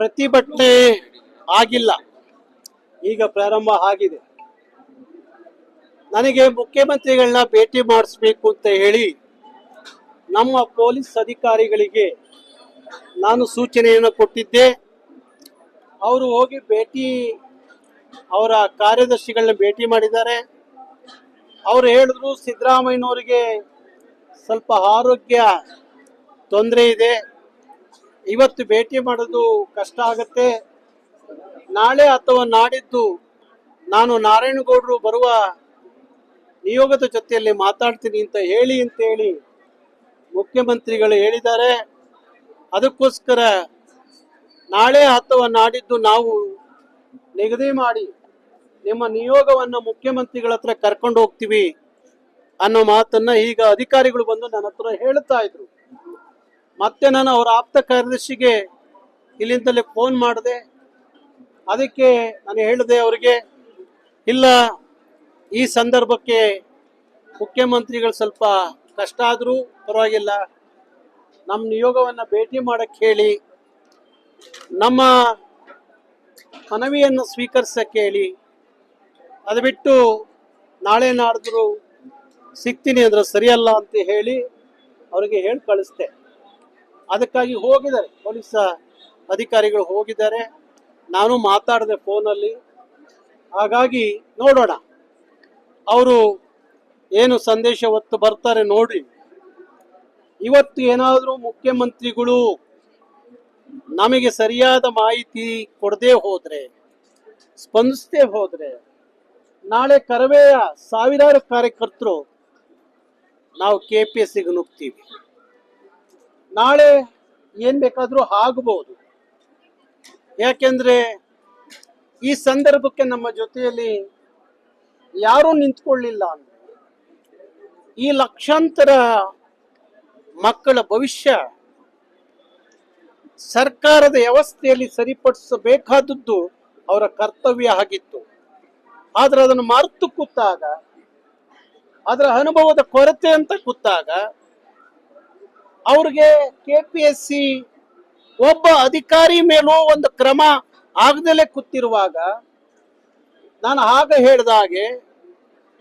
ಪ್ರತಿಭಟನೆ ಆಗಿಲ್ಲ. ಈಗ ಪ್ರಾರಂಭ ಆಗಿದೆ. ನನಗೆ ಮುಖ್ಯಮಂತ್ರಿಗಳನ್ನ ಭೇಟಿ ಮಾಡಿಸ್ಬೇಕು ಅಂತ ಹೇಳಿ ನಮ್ಮ ಪೊಲೀಸ್ ಅಧಿಕಾರಿಗಳಿಗೆ ನಾನು ಸೂಚನೆಯನ್ನು ಕೊಟ್ಟಿದ್ದೆ. ಅವರು ಹೋಗಿ ಭೇಟಿ, ಅವರ ಕಾರ್ಯದರ್ಶಿಗಳನ್ನ ಭೇಟಿ ಮಾಡಿದ್ದಾರೆ. ಅವರು ಹೇಳಿದ್ರು ಸಿದ್ದರಾಮಯ್ಯನವರಿಗೆ ಸ್ವಲ್ಪ ಆರೋಗ್ಯ ತೊಂದರೆ ಇದೆ. ಇವತ್ತು ಭೇಟಿ ಮಾಡೋದು ಕಷ್ಟ ಆಗುತ್ತೆ. ನಾಳೆ ಅಥವಾ ನಾಡಿದ್ದು ನಾನು ನಾರಾಯಣಗೌಡರು ಬರುವ ನಿಯೋಗದ ಜೊತೆಯಲ್ಲಿ ಮಾತಾಡ್ತೀನಿ ಅಂತ ಹೇಳಿ ಅಂತ ಹೇಳಿ ಮುಖ್ಯಮಂತ್ರಿಗಳು ಹೇಳಿದ್ದಾರೆ. ಅದಕ್ಕೋಸ್ಕರ ನಾಳೆ ಅಥವಾ ನಾಡಿದ್ದು ನಾವು ನಿಗದಿ ಮಾಡಿ ನಿಮ್ಮ ನಿಯೋಗವನ್ನು ಮುಖ್ಯಮಂತ್ರಿಗಳ ಹತ್ರ ಕರ್ಕೊಂಡು ಹೋಗ್ತೀವಿ ಅನ್ನೋ ಮಾತನ್ನ ಈಗ ಅಧಿಕಾರಿಗಳು ಬಂದು ನನ್ನ ಹತ್ರ ಹೇಳ್ತಾ ಇದ್ರು. ಮತ್ತೆ ನಾನು ಅವರ ಆಪ್ತ ಕಾರ್ಯದರ್ಶಿಗೆ ಇಲ್ಲಿಂದಲೇ ಫೋನ್ ಮಾಡಿದೆ. ಅದಕ್ಕೆ ನಾನು ಹೇಳಿದೆ ಅವರಿಗೆ, ಇಲ್ಲ, ಈ ಸಂದರ್ಭಕ್ಕೆ ಮುಖ್ಯಮಂತ್ರಿಗಳು ಸ್ವಲ್ಪ ಕಷ್ಟ ಆದರೂ ಪರವಾಗಿಲ್ಲ. ನಮ್ಮ ನಿಯೋಗವನ್ನು ಭೇಟಿ ಮಾಡಕ್ಕೆ ಹೇಳಿ, ನಮ್ಮ ಮನವಿಯನ್ನು ಸ್ವೀಕರಿಸಕ್ಕೆ ಹೇಳಿ, ಅದು ಬಿಟ್ಟು ನಾಳೆ ನಾಡಿದ್ರು ಸಿಗ್ತೀನಿ ಅಂದ್ರೆ ಸರಿಯಲ್ಲ ಅಂತ ಹೇಳಿ ಅವರಿಗೆ ಹೇಳಿ ಕಳಿಸ್ದೆ ಅದಕ್ಕಾಗಿ ಹೋಗಿದ್ದಾರೆ. ಪೊಲೀಸ್ ಅಧಿಕಾರಿಗಳು ಹೋಗಿದ್ದಾರೆ. ನಾನು ಮಾತಾಡಿದೆ ಫೋನಲ್ಲಿ. ಹಾಗಾಗಿ ನೋಡೋಣ. ಅವರು ಏನು ಸಂದೇಶ ಹೊತ್ತು ಬರ್ತಾರೆ ನೋಡಿ. ಇವತ್ತು ಏನಾದರೂ ಮುಖ್ಯಮಂತ್ರಿಗಳು ನಮಗೆ ಸರಿಯಾದ ಮಾಹಿತಿ ಕೊಡದೆ ಹೋದರೆ, ಸ್ಪಂದಿಸದೆ ಹೋದರೆ, ನಾಳೆ ಕರವೆಯ ಸಾವಿರಾರು ಕಾರ್ಯಕರ್ತರು ನಾವು ಕೆ ಪಿ ಎಸ್ ಸಿಗೆ ನುಗ್ತೀವಿ ನಾಳೆ ಏನ್ ಬೇಕಾದ್ರೂ ಆಗಬಹುದು ಯಾಕೆಂದ್ರೆ ಈ ಸಂದರ್ಭಕ್ಕೆ ನಮ್ಮ ಜೊತೆಯಲ್ಲಿ ಯಾರೂ ನಿಂತ್ಕೊಳ್ಳಿಲ್ಲ ಅಂದ್ರೆ ಈ ಲಕ್ಷಾಂತರ ಮಕ್ಕಳ ಭವಿಷ್ಯ ಸರ್ಕಾರದ ವ್ಯವಸ್ಥೆಯಲ್ಲಿ ಸರಿಪಡಿಸಬೇಕಾದದ್ದು ಅವರ ಕರ್ತವ್ಯ ಆಗಿತ್ತು. ಆದ್ರೆ ಅದನ್ನು ಮರೆತು ಕೂತಾಗ, ಅದರ ಅನುಭವದ ಕೊರತೆ ಅಂತ ಕೂತಾಗ ಅವ್ರಿಗೆ ಕೆ ಪಿ ಎಸ್ ಸಿ ಒಬ್ಬ ಅಧಿಕಾರಿ ಮೇಲೂ ಒಂದು ಕ್ರಮ ಆಗದಲೇ ಕೂತಿರುವಾಗ ನಾನು ಆಗ ಹೇಳಿದ ಹಾಗೆ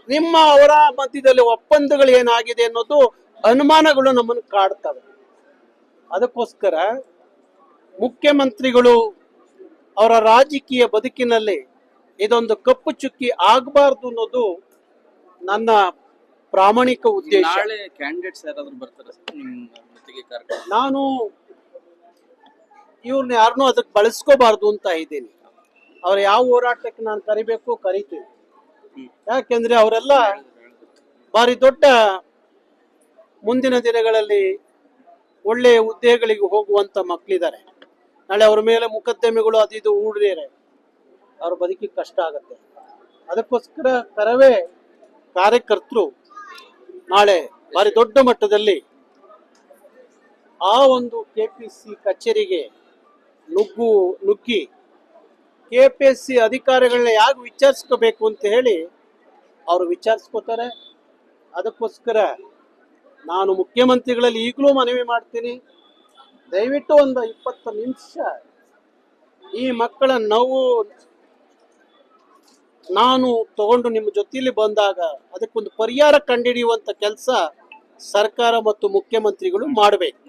ನಿಮ್ಮ ಅವರ ಮಧ್ಯದಲ್ಲಿ ಒಪ್ಪಂದಗಳು ಏನಾಗಿದೆ ಅನ್ನೋದು ಅನುಮಾನಗಳು ನಮ್ಮನ್ನು ಕಾಡ್ತವೆ. ಅದಕ್ಕೋಸ್ಕರ ಮುಖ್ಯಮಂತ್ರಿಗಳು ಅವರ ರಾಜಕೀಯ ಬದುಕಿನಲ್ಲಿ ಇದೊಂದು ಕಪ್ಪು ಚುಕ್ಕಿ ಆಗಬಾರ್ದು ಅನ್ನೋದು ನನ್ನ ಪ್ರಾಮಾಣಿಕ ಉದ್ದೇಶ. ನಾಳೆ ಕ್ಯಾಂಡಿಡೇಟ್ಸ್ ಯಾರಾದ್ರೂ ಬರ್ತಾರೆ ನಾನು ಇವ್ರನ್ನ ಯಾರನ್ನೂ ಅದಕ್ಕೆ ಬಳಸ್ಕೋಬಾರ್ದು ಅಂತ ಇದ್ದೀನಿ. ಅವ್ರ ಯಾವ ಹೋರಾಟಕ್ಕೆ ನಾನು ಕರಿಬೇಕು ಕರಿತೀನಿ ಯಾಕೆಂದ್ರೆ ಅವರೆಲ್ಲ ಭಾರಿ ದೊಡ್ಡ ಮುಂದಿನ ದಿನಗಳಲ್ಲಿ ಒಳ್ಳೆಯ ಹುದ್ದೆಗಳಿಗೆ ಹೋಗುವಂತ ಮಕ್ಕಳಿದ್ದಾರೆ ನಾಳೆ ಅವ್ರ ಮೇಲೆ ಮುಕದ್ದಮೆಗಳು ಅದು ಇದು ಹೂಡಿದರೆ ಅವ್ರ ಬದುಕಿ ಕಷ್ಟ ಆಗುತ್ತೆ. ಅದಕ್ಕೋಸ್ಕರ ಕರವೇ ಕಾರ್ಯಕರ್ತರು ನಾಳೆ ಭಾರಿ ದೊಡ್ಡ ಮಟ್ಟದಲ್ಲಿ ಆ ಒಂದು ಕೆ ಪಿ ಸಿ ಕಚೇರಿಗೆ ನುಗ್ಗು, ನುಗ್ಗಿ ಕೆ ಪಿ ಎಸ್ ಸಿ ಅಧಿಕಾರಿಗಳನ್ನ ಯಾಕೆ ವಿಚಾರಿಸ್ಕೋಬೇಕು ಅಂತ ಹೇಳಿ ಅವರು ವಿಚಾರಿಸ್ಕೋತಾರೆ. ಅದಕ್ಕೋಸ್ಕರ ನಾನು ಮುಖ್ಯಮಂತ್ರಿಗಳಲ್ಲಿ ಈಗಲೂ ಮನವಿ ಮಾಡ್ತೀನಿ. ದಯವಿಟ್ಟು ಒಂದು ಇಪ್ಪತ್ತು ನಿಮಿಷ ಈ ಮಕ್ಕಳ ನೋವು ನಾನು ತಗೊಂಡು ನಿಮ್ಮ ಜೊತೆಯಲ್ಲಿ ಬಂದಾಗ ಅದಕ್ಕೊಂದು ಪರಿಹಾರ ಕಂಡಿಡಿಯುವಂಥ ಕೆಲಸ ಸರ್ಕಾರ ಮತ್ತು ಮುಖ್ಯಮಂತ್ರಿಗಳು ಮಾಡಬೇಕು.